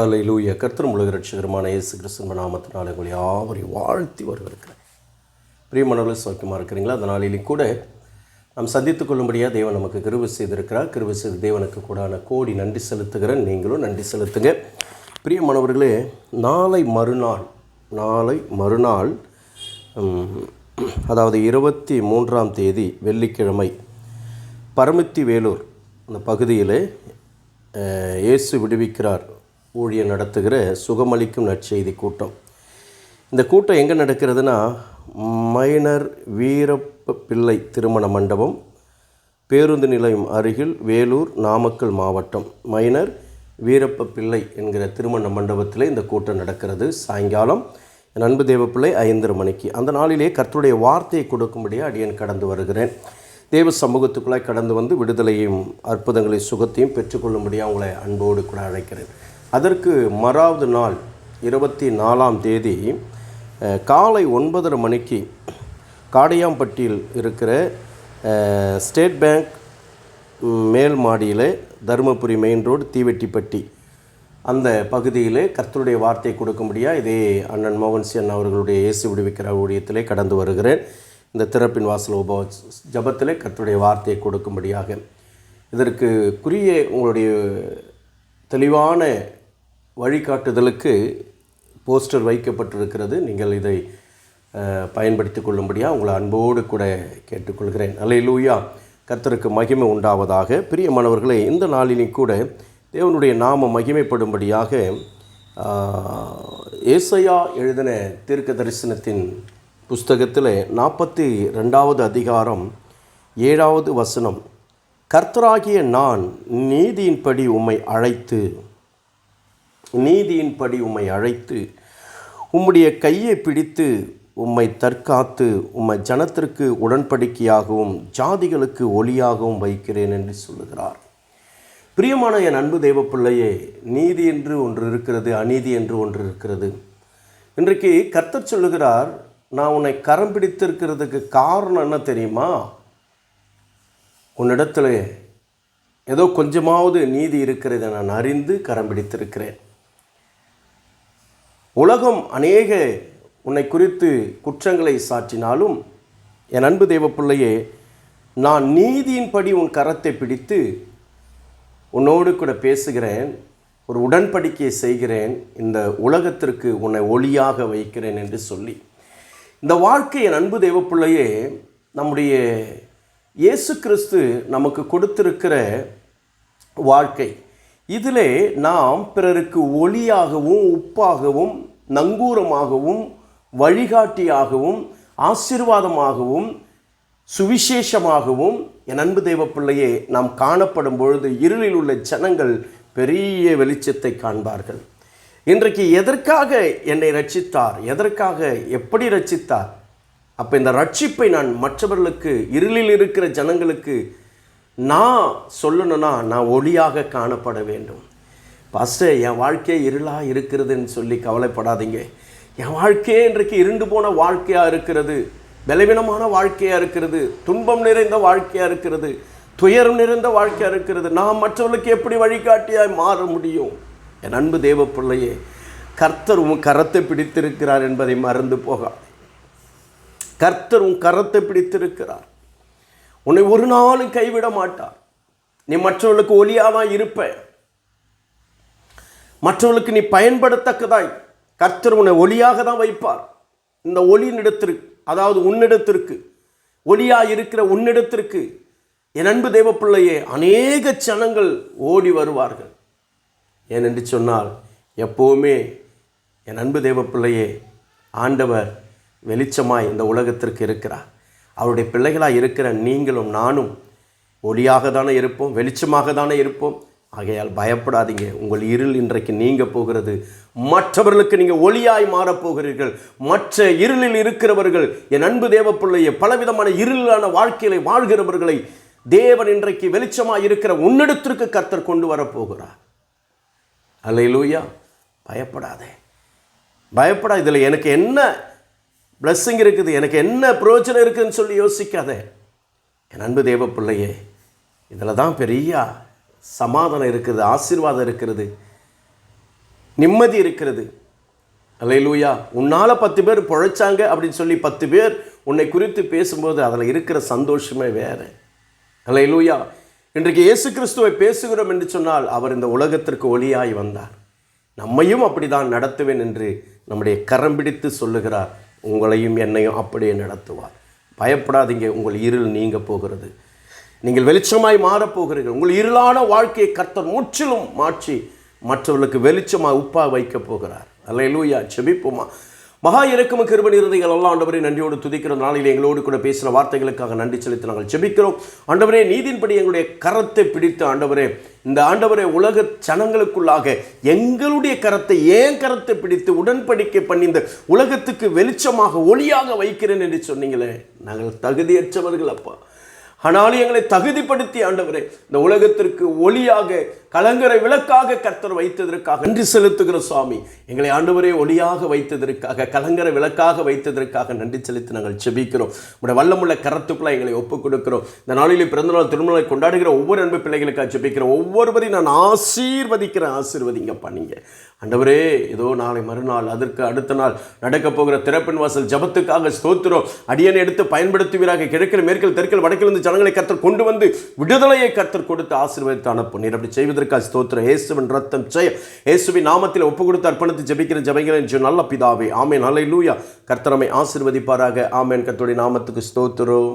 ஹலை லூய கர்த்தர் உலக ரட்சகரமான இயேசு கிறிஸ்துவ நாமத்தினால உங்களை யாவரையும் வாழ்த்தி வரவேற்கிறேன். பிரியமானவர்களே சௌக்கியமாக இருக்கிறீங்களா? அந்த நாளிலும் கூட நாம் சந்தித்துக் கொள்ளும்படியாக தேவன் நமக்கு கிருவு செய்திருக்கிறார். கிருவு செய்து தேவனுக்கு கூடான கோடி நன்றி செலுத்துகிறேன். நீங்களும் நன்றி செலுத்துங்க. பிரியமானவர்களே நாளை மறுநாள் நாளை மறுநாள் அதாவது இருபத்தி மூன்றாம் தேதி வெள்ளிக்கிழமை பரமத்தி வேலூர் அந்த பகுதியில் இயேசு விடுவிக்கிறார். ஊழியர் நடத்துகிற சுகமளிக்கும் நற்செய்தி கூட்டம். இந்த கூட்டம் எங்கே நடக்கிறதுனா மைனர் வீரப்ப பிள்ளை திருமண மண்டபம் பேருந்து நிலையம் அருகில் வேலூர் நாமக்கல் மாவட்டம். மைனர் வீரப்ப பிள்ளை என்கிற திருமண மண்டபத்தில் இந்த கூட்டம் நடக்கிறது. சாயங்காலம் அன்பு தேவப்பிள்ளை ஐந்தரை மணிக்கு. அந்த நாளிலே கர்த்தருடைய வார்த்தையை கொடுக்கும்படியே அடியன் கடந்து வருகிறேன். தேவ சமூகத்துக்குள்ளாய் கடந்து வந்து விடுதலையும் அற்புதங்களை சுகத்தையும் பெற்றுக்கொள்ளும்படியாக உங்களை அன்போடு கூட அழைக்கிறேன். அதற்கு மறாவது நாள் இருபத்தி நாலாம் தேதி காலை ஒன்பதரை மணிக்கு காடையாம்பட்டியில் இருக்கிற ஸ்டேட் பேங்க் மேல் மாடியில் தருமபுரி மெயின் ரோடு தீவெட்டிப்பட்டி. அந்த பகுதியிலே கர்த்தருடைய வார்த்தை கொடுக்கும்படியாக இதே அண்ணன் மோகன் சியன் அவர்களுடைய இயேசு விடுவிக்கிற ஊழியத்திலே கடந்து வருகிறேன். இந்த திறப்பின் வாசல் உப ஜபத்திலே கர்த்தருடைய வார்த்தையை கொடுக்கும்படியாக. இதற்கு குறிய உங்களுடைய தெளிவான வழிகாட்டுதலுக்கு போஸ்டர் வைக்கப்பட்டிருக்கிறது. நீங்கள் இதை பயன்படுத்தி கொள்ளும்படியாக உங்களை அன்போடு கூட கேட்டுக்கொள்கிறேன். அல்லேலூயா. கர்த்தருக்கு மகிமை உண்டாவதாக. பிரியமானவர்களே இந்த நாளிலும் கூட தேவனுடைய நாம மகிமைப்படும்படியாக ஏசையா எழுதின தீர்க்க தரிசனத்தின் புஸ்தகத்தில் நாற்பத்தி ரெண்டாவது அதிகாரம் ஏழாவது வசனம் கர்த்தராகிய நான் நீதியின்படி உம்மை அழைத்து நீதியின்படி உம்மை அழைத்து உம்முடைய கையை பிடித்து உம்மை தற்காத்து உம்மை ஜனத்திற்கு உடன்படிக்கையாகவும் ஜாதிகளுக்கு ஒளியாகவும் வைக்கிறேன் என்று சொல்லுகிறார். பிரியமான என் அன்பு தெய்வ பிள்ளையே நீதி என்று ஒன்று இருக்கிறது அநீதி என்று ஒன்று இருக்கிறது. இன்றைக்கு கர்த்தர் சொல்லுகிறார் நான் உன்னை கரம் பிடித்திருக்கிறதுக்கு காரணம் என்ன தெரியுமா? உன்னிடத்தில் ஏதோ கொஞ்சமாவது நீதி இருக்கிறதை நான் அறிந்து கரம் பிடித்திருக்கிறேன். உலகம் அநேக உன்னை குறித்து குற்றங்களை சாற்றினாலும் என் அன்பு தேவப்பிள்ளையே நான் நீதியின்படி உன் கரத்தை பிடித்து உன்னோடு கூட பேசுகிறேன் ஒரு உடன்படிக்கையை செய்கிறேன் இந்த உலகத்திற்கு உன்னை ஒளியாக வைக்கிறேன் என்று சொல்லி. இந்த வாழ்க்கை என் அன்பு தேவப்பிள்ளையே நம்முடைய இயேசு கிறிஸ்து நமக்கு கொடுத்திருக்கிற வாழ்க்கை. இதிலே நாம் பிறருக்கு ஒளியாகவும் உப்பாகவும் நங்கூரமாகவும் வழிகாட்டியாகவும் ஆசீர்வாதமாகவும் சுவிசேஷமாகவும் என் அன்பு தெய்வ பிள்ளையே நாம் காணப்படும் பொழுது இருளில் உள்ள ஜனங்கள் பெரிய வெளிச்சத்தை காண்பார்கள். இன்றைக்கு எதற்காக என்னை ரட்சித்தார்? எதற்காக எப்படி ரட்சித்தார்? அப்போ இந்த ரட்சிப்பை நான் மற்றவர்களுக்கு இருளில் இருக்கிற ஜனங்களுக்கு நான் சொல்லணும்னா நான் ஒளியாக காணப்பட வேண்டும். பாஸ்டர் என் வாழ்க்கை இருளாக இருக்கிறதுன்னு சொல்லி கவலைப்படாதீங்க. என் வாழ்க்கையே இன்றைக்கு இருண்டு போன வாழ்க்கையாக இருக்கிறது. பலவீனமான வாழ்க்கையாக இருக்கிறது. துன்பம் நிறைந்த வாழ்க்கையாக இருக்கிறது. துயரம் நிறைந்த வாழ்க்கையாக இருக்கிறது. நான் மற்றவர்களுக்கு எப்படி வழிகாட்டியாய் மாற முடியும்? என் அன்பு தேவ பிள்ளையே கர்த்தர் உன் கரத்தை பிடித்திருக்கிறார் என்பதை மறந்து போகாது. கர்த்தர் உன் கரத்தை பிடித்திருக்கிறார். உன்னை ஒரு நாளும் கைவிட மாட்டார். நீ மற்றவர்களுக்கு ஒலியாக தான் இருப்ப. மற்றவர்களுக்கு நீ பயன்படத்தக்கதாய். கர்த்தர் உன்னை ஒளியாக தான் வைப்பார். இந்த ஒளியினிடத்திற்கு அதாவது உன்னிடத்திற்கு ஒளியாக இருக்கிற உன்னிடத்திற்கு என் அன்பு தேவப்பிள்ளையே அநேக ஜனங்கள் ஓடி வருவார்கள். ஏனென்று சொன்னால் எப்போவுமே என் அன்பு தேவப்பிள்ளையே ஆண்டவர் வெளிச்சமாய் இந்த உலகத்திற்கு இருக்கிறார். அவருடைய பிள்ளைகளாக இருக்கிற நீங்களும் நானும் ஒளியாக தானே இருப்போம் வெளிச்சமாக தானே இருப்போம். ஆகையால் பயப்படாதீங்க. உங்கள் இருள் இன்றைக்கு நீங்க போகிறது. மற்றவர்களுக்கு நீங்கள் ஒளியாய் மாறப் போகிறீர்கள். மற்ற இருளில் இருக்கிறவர்கள் என் அன்பு தேவ பிள்ளையை பலவிதமான இருளான வாழ்க்கையில வாழ்கிறவர்களை தேவன் இன்றைக்கு வெளிச்சமாக இருக்கிற உன்னிடத்திற்கு கர்த்தர் கொண்டு வரப்போகிறார் அல்லையிலூயா பயப்படாதே. பயப்படா இதில் எனக்கு என்ன பிளஸ்ஸிங் இருக்குது எனக்கு என்ன பிரயோஜனம் இருக்குதுன்னு சொல்லி யோசிக்காதே. என் அன்பு தேவ பிள்ளையே இதில் தான் பெரிய சமாதானம் இருக்குது ஆசீர்வாதம் இருக்கிறது நிம்மதி இருக்கிறது. அல்லேலூயா. உன்னால் பத்து பேர் பொழைச்சாங்க அப்படின்னு சொல்லி பத்து பேர் உன்னை குறித்து பேசும்போது அதில் இருக்கிற சந்தோஷமே வேறு. லூயா இன்றைக்கு இயேசு கிறிஸ்துவை பேசுகிறோம் என்று சொன்னால் அவர் இந்த உலகத்திற்கு ஒளியாய் வந்தார். நம்மையும் அப்படிதான் நடத்துவேன் என்று நம்முடைய கரம் பிடித்து சொல்லுகிறார். உங்களையும் என்னையும் அப்படியே நடத்துவார். பயப்படாதீங்க உங்கள் இருள் நீங்க போகிறது. நீங்கள் வெளிச்சமாய் மாறப் போகிறீர்கள் உங்கள் இருளான வாழ்க்கையை கர்த்தர் முற்றிலும் மாற்றி மற்றவர்களுக்கு வெளிச்சமாக உப்பாக வைக்கப் போகிறார். அல்லேலூயா செபிப்போமா மகா இறக்கம கிருபன் இருதைகள் எல்லாம் ஆண்டவரே நன்றியோடு துதிக்கிற நாளில் எங்களோடு கூட பேசின வார்த்தைகளுக்காக நன்றி செலுத்தி நாங்கள் ஜெபிக்கிறோம். ஆண்டவரே நீதின்படி எங்களுடைய கரத்தை பிடித்து ஆண்டவரே இந்த ஆண்டவரே உலக ஜனங்களுக்குள்ளாக எங்களுடைய கரத்தை ஏன் கரத்தை பிடித்து உடன்படிக்கை பண்ணி இந்த உலகத்துக்கு வெளிச்சமாக ஒளியாக வைக்கிறேன் என்று சொன்னீங்களே. நாங்கள் தகுதியற்றவர்கள் அப்பா. ஆனாலும் எங்களை தகுதிப்படுத்தி ஆண்டவரே இந்த உலகத்திற்கு ஒளியாக கலங்கரை விளக்காக கர்த்தர் வைத்ததற்காக நன்றி செலுத்துகிற சுவாமி. எங்களை ஆண்டவரே ஒளியாக வைத்ததற்காக கலங்கரை விளக்காக வைத்ததற்காக நன்றி செலுத்தி நாங்கள் செபிக்கிறோம். உடைய வல்லமுள்ள கரத்துக்குள்ள எங்களை ஒப்புக் கொடுக்கிறோம். இந்த நாளிலே பிறந்தநாள் திருமணத்தை கொண்டாடுகிற ஒவ்வொரு அன்பு பிள்ளைகளுக்காக ஜெபிக்கிறோம் ஒவ்வொருவரையும் நான் ஆசீர்வதிக்கிறேன் ஆசீர்வதிங்கப்பா நீங்கள் அண்டவரே ஏதோ நாளை மறுநாள் அதற்கு அடுத்த நாள் நடக்கப் போகிற திறப்பின் வாசல் ஜபத்துக்காக ஸ்தோத்திரம். அடியனை எடுத்து பயன்படுத்துவீராக கிழக்கில் மேற்கில் தெற்கில் வடக்கிலிருந்து ஜனங்களை கர்த்தர் கொண்டு வந்து விடுதலையை கர்த்தர் கொடுத்து ஆசீர்வதித்து அனுப்பும். நீர் அப்படி செய்வதற்காக ஸ்தோத்திரம். இயேசுவின் ரத்தம் ஜெய இயேசுவின் நாமத்தில் ஒப்பு கொடுத்து அர்ப்பணித்து ஜெபிக்கிற ஜெபங்கள் என்று நல்ல பிதாவே. ஆமேன். அல்ல லூயா கர்த்தரமை ஆசிர்வதிப்பாராக. ஆமேன். கர்த்தருடைய நாமத்துக்கு ஸ்தோத்திரம்.